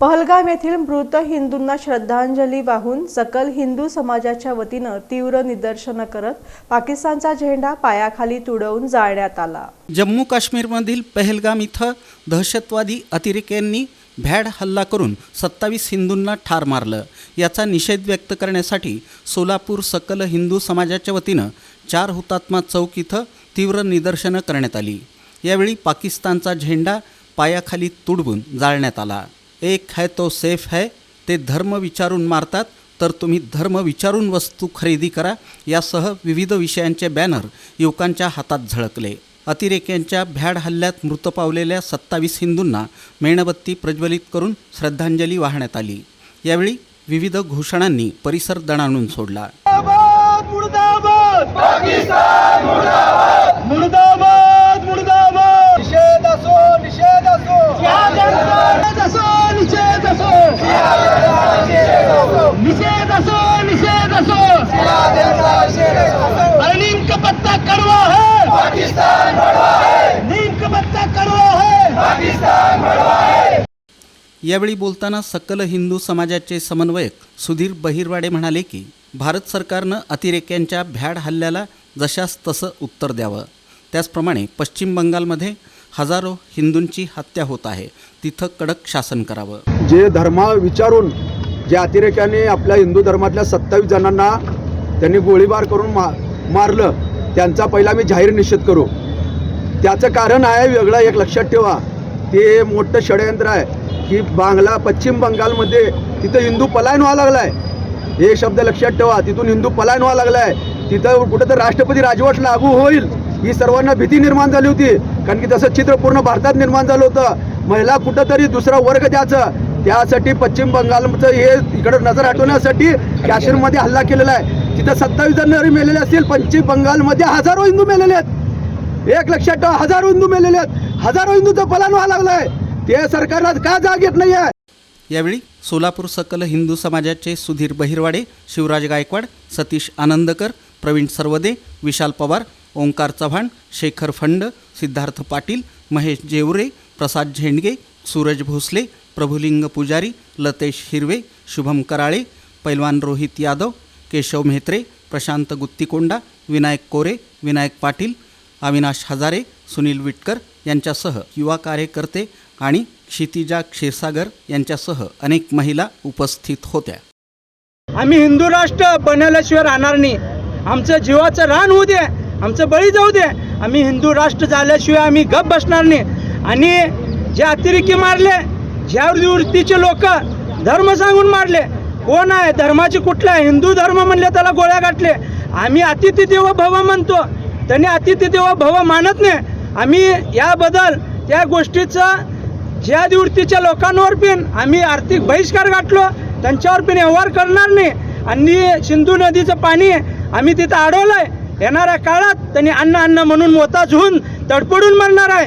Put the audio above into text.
पहलगाम येथील मृत हिंदूंना श्रद्धांजली वाहून सकल हिंदू समाजाच्या वतीनं तीव्र निदर्शनं करत पाकिस्तानचा झेंडा पायाखाली तुडवून जाळण्यात आला. जम्मू काश्मीरमधील पहलगाम इथं दहशतवादी अतिरेक्यांनी भ्याड हल्ला करून सत्तावीस हिंदूंना ठार मारलं. याचा निषेध व्यक्त करण्यासाठी सोलापूर सकल हिंदू समाजाच्या वतीनं चार हुतात्मा चौक इथं तीव्र निदर्शनं करण्यात आली. यावेळी पाकिस्तानचा झेंडा पायाखाली तुडवून जाळण्यात आला. एक है तो सेफ है ते धर्म विचारून मारतात तर तुम्ही धर्म विचारून वस्तू खरेदी करा. यासह विविध विषयांचे बॅनर युवकांच्या हातात झळकले. अतिरेक्यांच्या भ्याड हल्ल्यात मृत पावलेल्या सत्तावीस हिंदूंना मेणबत्ती प्रज्वलित करून श्रद्धांजली वाहण्यात आली. यावेळी विविध घोषणांनी परिसर दणाणून सोडला. निषेध असो निषेध असो. अरे नीम का पत्ता कड़वा है पाकिस्तान नीम का पत्ता कड़वा है पाकिस्तान है यावेळी बोलताना सकल हिंदू समाजाचे समन्वयक सुधीर बहिरवाडे म्हणाले की भारत सरकारनं अतिरेक्यांच्या भ्याड हल्ल्याला जशास तसं उत्तर द्यावं. त्याचप्रमाणे पश्चिम बंगालमध्ये हजारो हिंदूंची हत्या होत आहे. तिथं कडक शासन करावं. जे धर्मा विचारून जे अतिरेक्याने आपल्या हिंदू धर्मातल्या सत्तावीस जणांना त्यांनी गोळीबार करून मा मारलं त्यांचा पहिला मी जाहीर निषेध करू. त्याचं कारण आहे वेगळं एक लक्षात ठेवा. ते मोठं षडयंत्र आहे की बांगला पश्चिम बंगालमध्ये तिथं हिंदू पलायन व्हायला लागला आहे हे शब्द लक्षात ठेवा. तिथून हिंदू पलायन व्हायला लागला आहे तिथं कुठं तर राष्ट्रपती राजवट लागू होईल ही सर्वांना भीती निर्माण झाली होती. कारण की तसं चित्र पूर्ण भारतात निर्माण झालं होतं. महिला कुठंतरी दुसरा वर्ग द्यायचं त्यासाठी पश्चिम बंगालचं हे इकडं नजर हटवण्यासाठी काश्मीरमध्ये हल्ला केलेला आहे. तिथं सत्तावीस जण मेलेले असतील पश्चिम बंगालमध्ये हजारो हिंदू मेलेले आहेत. एक लक्षात ठेवा हजारो हिंदू मेलेले आहेत. हजारो हिंदूचं पलान व्हायला आहे ते सरकारला का जाग येत नाही आहे यावेळी सोलापूर सकल हिंदू समाजाचे सुधीर बहिरवाडे शिवराज गायकवाड सतीश आनंदकर प्रवीण सर्वदे विशाल पवार ओंकार चव्हाण शेखर फंड सिद्धार्थ पाटील महेश जेवरे प्रसाद झेंडगे सूरज भोसले प्रभुलिंग पुजारी लतेश हिरवे शुभम कराळे पैलवान रोहित यादव केशव म्हेत्रे प्रशांत गुत्तिकोंडा विनायक कोरे विनायक पाटील अविनाश हजारे सुनील विटकर यांच्यासह युवा कार्यकर्ते आणि क्षितिजा क्षीरसागर यांच्यासह अनेक महिला उपस्थित होत्या. आम्ही हिंदू राष्ट्र बनवल्याशिवाय राहणार नाही आमचं जीवाचं रान होऊ दे आमचं बळी जाऊ दे. आम्ही हिंदू राष्ट्र झाल्याशिवाय आम्ही गप बसणार नाही. आणि जे अतिरेकी मारले ज्या वृत्तीचे लोक धर्म सांगून मारले कोण आहे? धर्माची कुठला हिंदू धर्म म्हणले त्याला गोळ्या गाठले. आम्ही अतिथी देव भव म्हणतो. त्यांनी अतिथी देव भव मानत नाही. आम्ही याबद्दल त्या गोष्टीचं ज्या वृत्तीच्या लोकांवर पण आम्ही आर्थिक बहिष्कार गाठलो त्यांच्यावर पण व्यवहार करणार नाही. आणि सिंधू नदीचं पाणी आम्ही तिथं अडवलंय. येणाऱ्या काळात त्यांनी अन्न अन्न म्हणून मोताज होऊन तडपडून मरणार आहे.